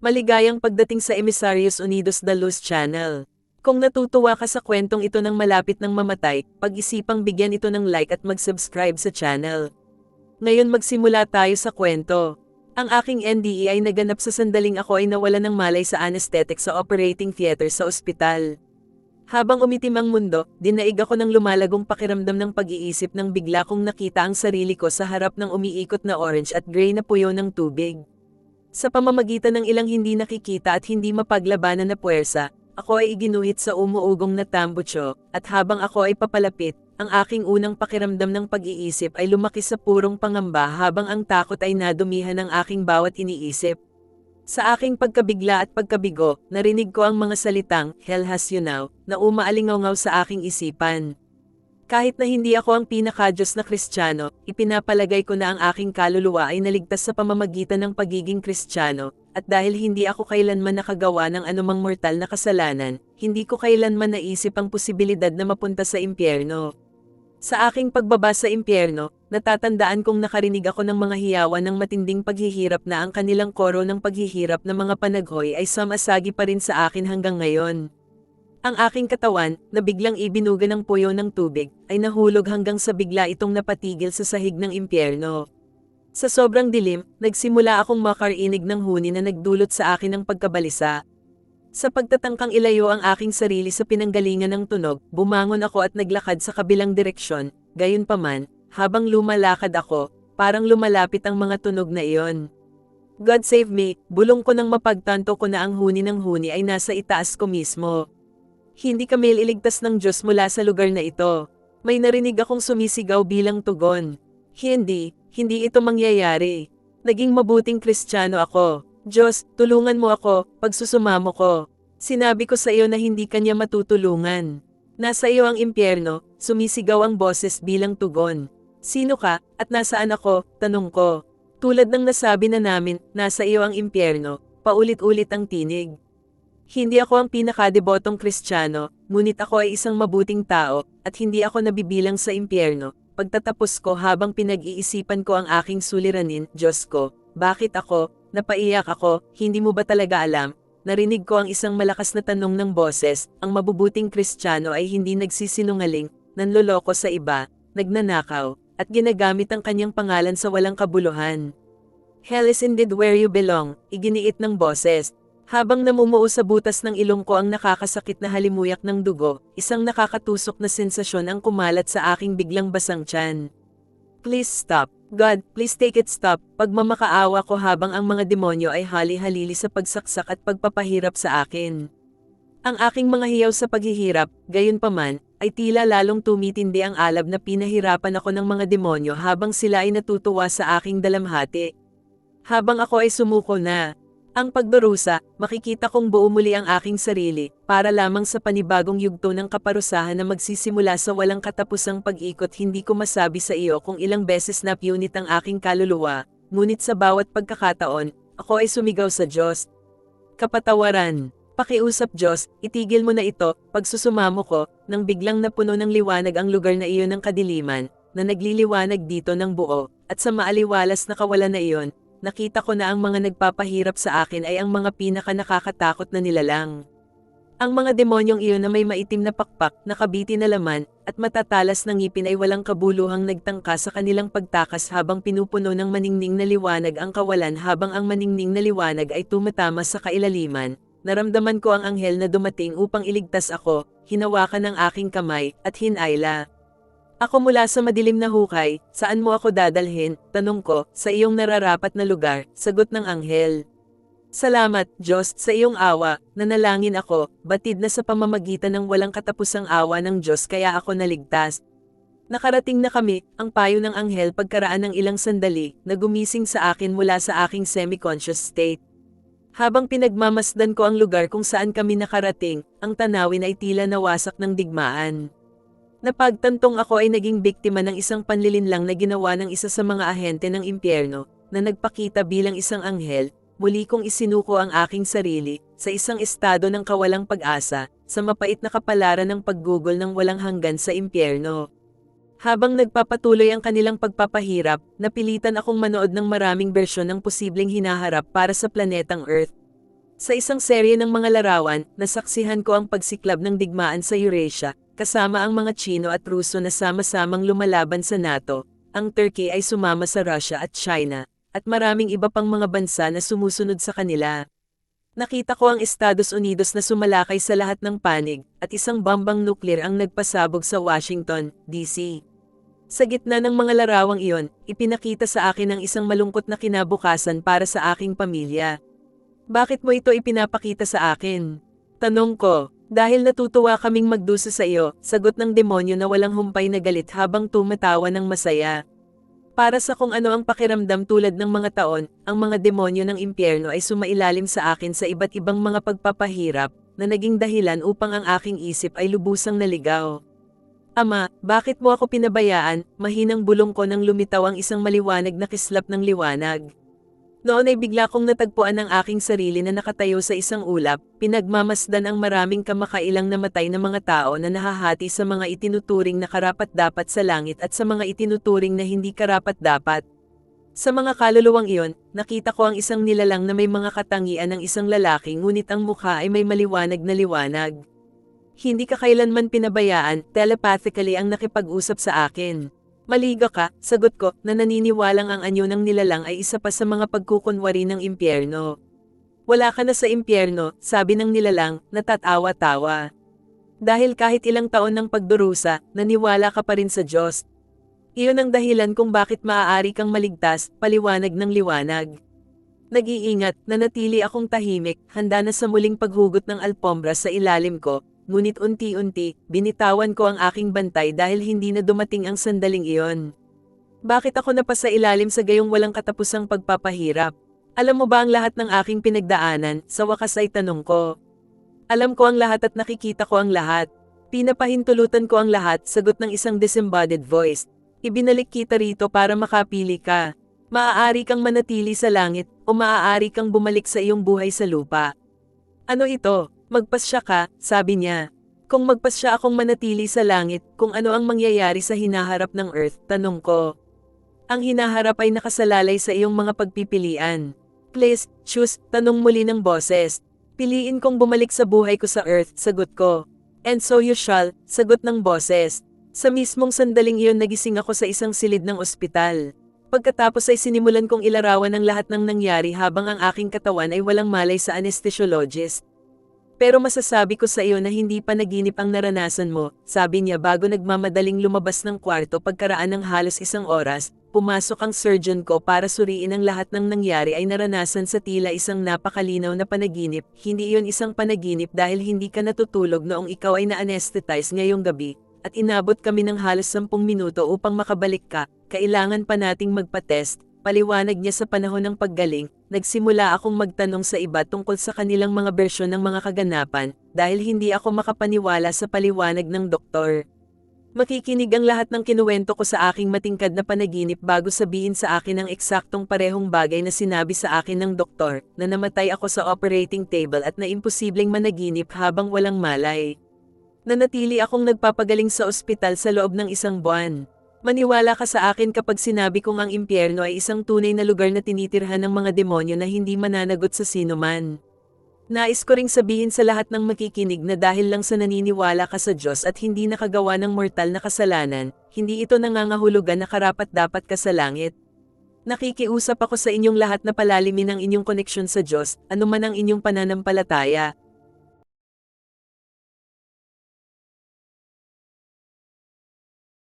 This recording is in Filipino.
Maligayang pagdating sa Emisarios Unidos da Luz Channel. Kung natutuwa ka sa kwentong ito ng malapit ng mamatay, pag-isipang bigyan ito ng like at mag-subscribe sa channel. Ngayon magsimula tayo sa kwento. Ang aking NDE ay naganap sa sandaling ako ay nawala ng malay sa anesthetic sa operating theater sa ospital. Habang umitim ang mundo, dinaig ako ng lumalagong pakiramdam ng pag-iisip nang bigla kong nakita ang sarili ko sa harap ng umiikot na orange at gray na puyo ng tubig. Sa pamamagitan ng ilang hindi nakikita at hindi mapaglabanan na puwersa, ako ay iginuhit sa umuugong na tambucho, at habang ako ay papalapit, ang aking unang pakiramdam ng pag-iisip ay lumaki sa purong pangamba habang ang takot ay nadumihan ng aking bawat iniisip. Sa aking pagkabigla at pagkabigo, narinig ko ang mga salitang, Hell has you now, na umaalingaw sa aking isipan. Kahit na hindi ako ang pinakadiyos na Kristiyano, ipinapalagay ko na ang aking kaluluwa ay naligtas sa pamamagitan ng pagiging Kristiyano, at dahil hindi ako kailanman nakagawa ng anumang mortal na kasalanan, hindi ko kailanman naisip ang posibilidad na mapunta sa impyerno. Sa aking pagbaba sa impyerno, natatandaan kong nakarinig ako ng mga hiyawan ng matinding paghihirap na ang kanilang koro ng paghihirap na mga panaghoy ay samasagi pa rin sa akin hanggang ngayon. Ang aking katawan, na biglang ibinuga ng puyo ng tubig, ay nahulog hanggang sa bigla itong napatigil sa sahig ng impyerno. Sa sobrang dilim, nagsimula akong makarinig ng huni na nagdulot sa akin ng pagkabalisa. Sa pagtatangkang ilayo ang aking sarili sa pinanggalingan ng tunog, bumangon ako at naglakad sa kabilang direksyon, gayon paman, habang lumalakad ako, parang lumalapit ang mga tunog na iyon. God save me, bulong ko nang mapagtanto ko na ang huni ng huni ay nasa itaas ko mismo. Hindi kami iligtas ng Diyos mula sa lugar na ito. May narinig akong sumisigaw bilang tugon. Hindi, hindi ito mangyayari. Naging mabuting kristyano ako. Diyos, tulungan mo ako, pagsusumamo ko. Sinabi ko sa iyo na hindi kanya matutulungan. Nasa iyo ang impyerno, sumisigaw ang boses bilang tugon. Sino ka, at nasaan ako, tanong ko. Tulad ng nasabi na namin, nasa iyo ang impyerno, paulit-ulit ang tinig. Hindi ako ang pinakadebotong kristyano, ngunit ako ay isang mabuting tao, at hindi ako nabibilang sa impyerno. Pagtatapos ko habang pinag-iisipan ko ang aking suliranin, Diyos ko, bakit ako, napaiyak ako, hindi mo ba talaga alam? Narinig ko ang isang malakas na tanong ng boses, ang mabubuting kristyano ay hindi nagsisinungaling, nanloloko sa iba, nagnanakaw, at ginagamit ang kanyang pangalan sa walang kabuluhan. Hell is indeed where you belong, iginiit ng boses, habang namumuo sa butas ng ilong ko ang nakakasakit na halimuyak ng dugo, isang nakakatusok na sensasyon ang kumalat sa aking biglang basang tiyan. Please stop. God, please take it stop. Pagmamakaawa ko habang ang mga demonyo ay hali-halili sa pagsaksak at pagpapahirap sa akin. Ang aking mga hiyaw sa paghihirap, gayon paman, ay tila lalong tumitindi ang alab na pinahirapan ako ng mga demonyo habang sila ay natutuwa sa aking dalamhati. Habang ako ay sumuko na, ang pagdurusa, makikita kong buo muli ang aking sarili, para lamang sa panibagong yugto ng kaparusahan na magsisimula sa walang katapusang pag-ikot hindi ko masabi sa iyo kung ilang beses na punit ang aking kaluluwa, ngunit sa bawat pagkakataon, ako ay sumigaw sa Diyos. Kapatawaran, pakiusap Diyos, itigil mo na ito, pagsusumamo ko, nang biglang napuno ng liwanag ang lugar na iyon ng kadiliman, na nagliliwanag dito ng buo, at sa maaliwalas na kawalan na iyon, nakita ko na ang mga nagpapahirap sa akin ay ang mga pinaka nakakatakot na nilalang. Ang mga demonyong iyon na may maitim na pakpak, nakabiti na laman, at matatalas ng ngipin ay walang kabuluhang nagtangka sa kanilang pagtakas habang pinupuno ng maningning na liwanag ang kawalan habang ang maningning na liwanag ay tumatama sa kailaliman. Naramdaman ko ang anghel na dumating upang iligtas ako, hinawakan ng aking kamay, at hinayla. Ako mula sa madilim na hukay, saan mo ako dadalhin? Tanong ko, sa iyong nararapat na lugar, sagot ng anghel. Salamat, Diyos, sa iyong awa, nanalangin ako, batid na sa pamamagitan ng walang katapusang awa ng Diyos kaya ako naligtas. Nakarating na kami, ang payo ng anghel pagkaraan ng ilang sandali, na gumising sa akin mula sa aking semi-conscious state. Habang pinagmamasdan ko ang lugar kung saan kami nakarating, ang tanawin ay tila nawasak ng digmaan. Napagtantong ako ay naging biktima ng isang panlilinlang na ginawa ng isa sa mga ahente ng impyerno, na nagpakita bilang isang anghel, muli kong isinuko ang aking sarili, sa isang estado ng kawalang pag-asa, sa mapait na kapalaran ng paggugol ng walang hanggan sa impyerno. Habang nagpapatuloy ang kanilang pagpapahirap, napilitan akong manood ng maraming bersyon ng posibleng hinaharap para sa planetang Earth. Sa isang serye ng mga larawan, nasaksihan ko ang pagsiklab ng digmaan sa Eurasia, kasama ang mga Chino at Ruso na sama-samang lumalaban sa NATO. Ang Turkey ay sumama sa Russia at China, at maraming iba pang mga bansa na sumusunod sa kanila. Nakita ko ang Estados Unidos na sumalakay sa lahat ng panig, at isang bombang nuklear ang nagpasabog sa Washington, D.C. Sa gitna ng mga larawang iyon, ipinakita sa akin ang isang malungkot na kinabukasan para sa aking pamilya. Bakit mo ito ipinapakita sa akin? Tanong ko, dahil natutuwa kaming magdusa sa iyo, sagot ng demonyo na walang humpay na galit habang tumatawa ng masaya. Para sa kung ano ang pakiramdam tulad ng mga taon, ang mga demonyo ng impyerno ay sumailalim sa akin sa iba't ibang mga pagpapahirap, na naging dahilan upang ang aking isip ay lubusang naligaw. Ama, bakit mo ako pinabayaan, mahinang bulong ko nang lumitaw ang isang maliwanag na kislap ng liwanag. Noon ay bigla kong natagpuan ang aking sarili na nakatayo sa isang ulap, pinagmamasdan ang maraming kamakailang namatay na mga tao na nahahati sa mga itinuturing na karapat-dapat sa langit at sa mga itinuturing na hindi karapat-dapat. Sa mga kaluluwang iyon, nakita ko ang isang nilalang na may mga katangian ng isang lalaki ngunit ang mukha ay may maliwanag na liwanag. Hindi ka kailanman pinabayaan, telepathically ang nakipag-usap sa akin. Maliga ka, sagot ko, na naniniwalang ang anyo ng nilalang ay isa pa sa mga pagkukunwari ng impyerno. Wala ka na sa impyerno, sabi ng nilalang, natatawa-tawa. Dahil kahit ilang taon ng pagdurusa, naniwala ka pa rin sa Diyos. Iyon ang dahilan kung bakit maaari kang maligtas, paliwanag ng liwanag. Nag-iingat, nanatili akong tahimik, handa na sa muling paghugot ng alpombra sa ilalim ko, ngunit unti-unti, binitawan ko ang aking bantay dahil hindi na dumating ang sandaling iyon. Bakit ako napasa ilalim sa gayong walang katapusang pagpapahirap? Alam mo ba ang lahat ng aking pinagdaanan, sa wakas ay tanong ko. Alam ko ang lahat at nakikita ko ang lahat. Pinapahintulutan ko ang lahat, sagot ng isang disembodied voice. Ibinalik kita rito para makapili ka. Maaari kang manatili sa langit, o maaari kang bumalik sa iyong buhay sa lupa. Ano ito? Magpasya ka, sabi niya. Kung magpasya akong manatili sa langit, kung ano ang mangyayari sa hinaharap ng earth, tanong ko. Ang hinaharap ay nakasalalay sa iyong mga pagpipilian. Please, choose, tanong muli ng boses. Piliin kong bumalik sa buhay ko sa earth, sagot ko. And so you shall, sagot ng boses. Sa mismong sandaling iyon nagising ako sa isang silid ng ospital. Pagkatapos ay sinimulan kong ilarawan ang lahat ng nangyari habang ang aking katawan ay walang malay sa anesthesiologist. Pero masasabi ko sa iyo na hindi pa naginip ang naranasan mo, sabi niya bago nagmamadaling lumabas ng kwarto pagkaraan ng halos isang oras, pumasok ang surgeon ko para suriin ang lahat ng nangyari ay naranasan sa tila isang napakalinaw na panaginip, hindi iyon isang panaginip dahil hindi ka natutulog noong ikaw ay na-anesthetize ngayong gabi, at inabot kami ng halos 10 minuto upang makabalik ka, kailangan pa nating magpa-test, Paliwanag niya sa panahon ng paggaling, nagsimula akong magtanong sa iba tungkol sa kanilang mga bersyon ng mga kaganapan, dahil hindi ako makapaniwala sa paliwanag ng doktor. Makikinig ang lahat ng kinuwento ko sa aking matingkad na panaginip bago sabihin sa akin ang eksaktong parehong bagay na sinabi sa akin ng doktor, na namatay ako sa operating table at na imposibleng managinip habang walang malay. Nanatili akong nagpapagaling sa ospital sa loob ng isang buwan. Maniwala ka sa akin kapag sinabi kong ang impyerno ay isang tunay na lugar na tinitirhan ng mga demonyo na hindi mananagot sa sino man. Nais ko ring sabihin sa lahat ng makikinig na dahil lang sa naniniwala ka sa Diyos at hindi nakagawa ng mortal na kasalanan, hindi ito nangangahulugan na karapat dapat ka sa langit. Nakikiusap ako sa inyong lahat na palalimin ang inyong koneksyon sa Diyos, anuman ang inyong pananampalataya,